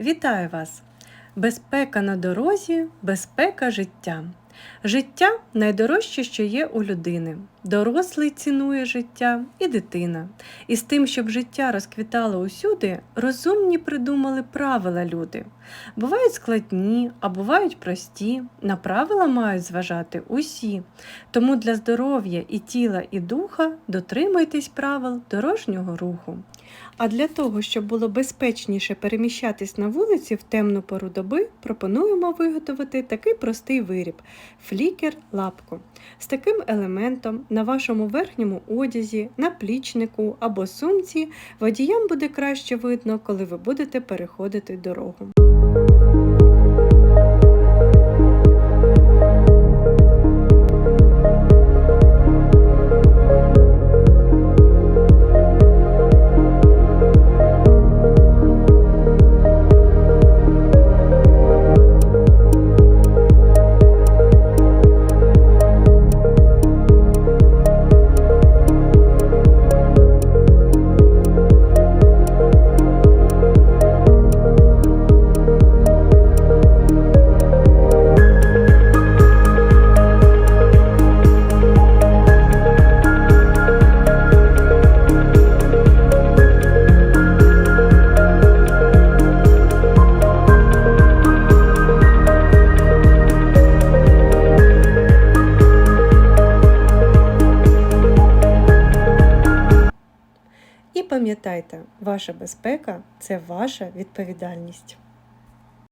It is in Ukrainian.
Вітаю вас! Безпека на дорозі, безпека життя. Життя найдорожче, що є у людини. Дорослий цінує життя і дитина. І з тим, щоб життя розквітало усюди, розумні придумали правила люди. Бувають складні, а бувають прості. На правила мають зважати усі. Тому для здоров'я і тіла, і духа дотримуйтесь правил дорожнього руху. А для того, щоб було безпечніше переміщатись на вулиці в темну пору доби, пропонуємо виготовити такий простий виріб флікер лапку. З таким елементом на вашому верхньому одязі, наплічнику або сумці водіям буде краще видно, коли ви будете переходити дорогу. І пам'ятайте, ваша безпека це ваша відповідальність.